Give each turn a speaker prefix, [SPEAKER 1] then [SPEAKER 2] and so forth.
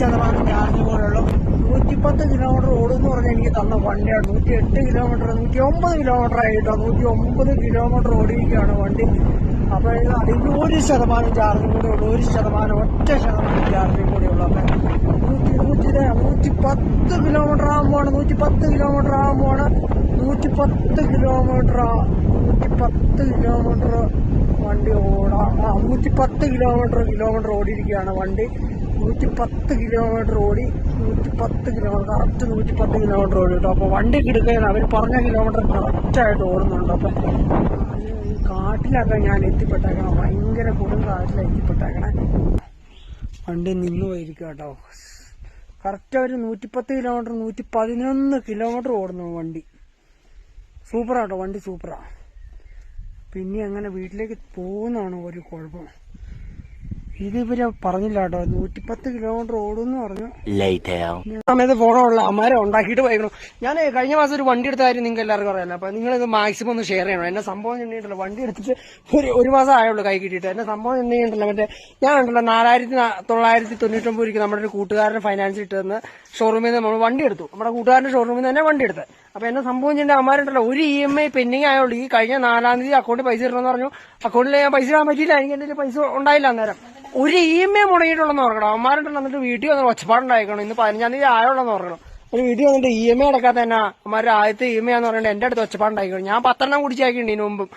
[SPEAKER 1] ശതമാനം ചാർജ് പോലുള്ള നൂറ്റിപ്പത്ത് കിലോമീറ്റർ എന്ന് പറഞ്ഞാൽ എനിക്ക് തന്ന വണ്ടിയാണ് നൂറ്റി എട്ട് കിലോമീറ്റർ നൂറ്റി ഒമ്പത് കിലോമീറ്റർ ആയിട്ടോ? നൂറ്റി ഒമ്പത് കിലോമീറ്റർ ഓടിയിരിക്കുകയാണ് വണ്ടി. അപ്പോൾ ഇത് അതിന് ഒരു ശതമാനം ചാർജും കൂടെ ഉള്ളൂ. ഒരു ശതമാനം ഒറ്റ ശതമാനം ചാർജും കൂടെ ഉള്ളൂ. അപ്പം നൂറ്റി നൂറ്റി നൂറ്റി പത്ത് കിലോമീറ്റർ ആകുമ്പോഴാണ് നൂറ്റി പത്ത് കിലോമീറ്റർ ആകുമ്പോഴാണ് നൂറ്റി പത്ത് കിലോമീറ്റർ നൂറ്റി പത്ത് കിലോമീറ്റർ വണ്ടി ഓടാം. ആ നൂറ്റി പത്ത് കിലോമീറ്റർ കിലോമീറ്റർ ഓടിയിരിക്കുകയാണ് വണ്ടി. നൂറ്റി പത്ത് കിലോമീറ്റർ ഓടി നൂറ്റി പത്ത് കിലോമീറ്റർ കറക്റ്റ് നൂറ്റി പത്ത് കിലോമീറ്റർ ഓടി കേട്ടോ. അപ്പോൾ വണ്ടി കിടക്കുകയാണ്. അവർ പറഞ്ഞ കിലോമീറ്റർ കറക്റ്റായിട്ട് ഓടുന്നുണ്ട്. അപ്പോൾ ഈ കാട്ടിലൊക്കെ ഞാൻ എത്തിപ്പെട്ടേക്കണം. ഭയങ്കര കൊടും കാട്ടിലാണ് എത്തിപ്പെട്ടേക്കണേ. വണ്ടി നിന്ന് പോയിരിക്കും കേട്ടോ. കറക്റ്റ് ഒരു നൂറ്റിപ്പത്ത് കിലോമീറ്റർ നൂറ്റി പതിനൊന്ന് കിലോമീറ്റർ ഓടുന്നു വണ്ടി. സൂപ്പറാട്ടോ വണ്ടി സൂപ്പറാ പിന്നെ അങ്ങനെ വീട്ടിലേക്ക് പോകുന്നതാണ് ഒരു കുഴപ്പം. ഇത് ഇവർ പറഞ്ഞില്ല കേട്ടോ. നൂറ്റിപ്പത്ത് കിലോമീറ്റർ ഓടുന്നു പറഞ്ഞു. സമയത്ത് ഫോണുള്ള അമ്മാരെ ഉണ്ടാക്കിയിട്ട് പോയിരുന്നു ഞാൻ കഴിഞ്ഞ മാസം ഒരു വണ്ടി എടുത്ത കാര്യം നിങ്ങൾക്ക് എല്ലാവർക്കും അറിയാലോ. അപ്പൊ നിങ്ങൾ ഇത് മാക്സിമം ഒന്ന് ഷെയർ ചെയ്യണം? എന്നെ സംഭവം ചെന്നിട്ടുണ്ടല്ലോ വണ്ടി എടുത്തിട്ട് ഒരു ഒരു മാസം ആയുള്ളൂ കൈ കിട്ടിയിട്ട്. എന്നെ സംഭവം ചെന്നിട്ടുണ്ടല്ലോ മറ്റേ ഞാൻ ഉണ്ടല്ലോ നാലായിരത്തി തൊള്ളായിരത്തി തൊണ്ണൂറ്റൊമ്പത് രൂപയ്ക്ക് നമ്മുടെ ഒരു കൂട്ടുകാരന് ഫൈനാൻസ് ഇട്ടെന്ന് ഷോറൂമിൽ നിന്ന് നമ്മൾ വണ്ടി എടുത്തു. നമ്മുടെ കൂട്ടുകാരന്റെ ഷോറൂമിൽ നിന്ന് തന്നെ വണ്ടി എടുത്ത് അപ്പൊ എന്നെ സംഭവം ചെയ്യേണ്ട അമ്മാരുണ്ടല്ലോ ഒരു ഇ എം ഐ പെൻഡിങ് ആയുള്ളൂ. ഈ കഴിഞ്ഞ നാലാം തീയതി അക്കൗണ്ടിൽ പൈസ ഇടണമെന്ന് പറഞ്ഞു. അക്കൗണ്ടിൽ ഞാൻ പൈസ ഇടാൻ പറ്റിയില്ല എനിക്ക് എന്റെ പൈസ ഉണ്ടായില്ല അന്നേരം. ഒരു ഇ എം ഐ മുടങ്ങിയിട്ടുള്ളെന്ന് ഓർക്കണം. അമ്മാരുണ്ടല്ലോ എന്നിട്ട് വീട്ടിൽ വന്ന് ഒച്ചപ്പാടുണ്ടായിക്കണം ഇന്ന് പതിനഞ്ചാം തീയതി ആയുള്ളതെന്ന് ഓർക്കണം. ഒരു വീട്ടിൽ വന്നിട്ട് ഇ എം ഐ അടക്കാത്ത തന്നെ അമ്മാരുടെ ആദ്യത്തെ ഇ എം ഐ എന്ന് പറയുന്നത് എന്റെ അടുത്ത് ഒച്ചപ്പാടുണ്ടായിക്കണം ഞാൻ പത്തെണ്ണം കുടിച്ചാക്കിയിട്ടുണ്ട് ഇതിനു മുമ്പും.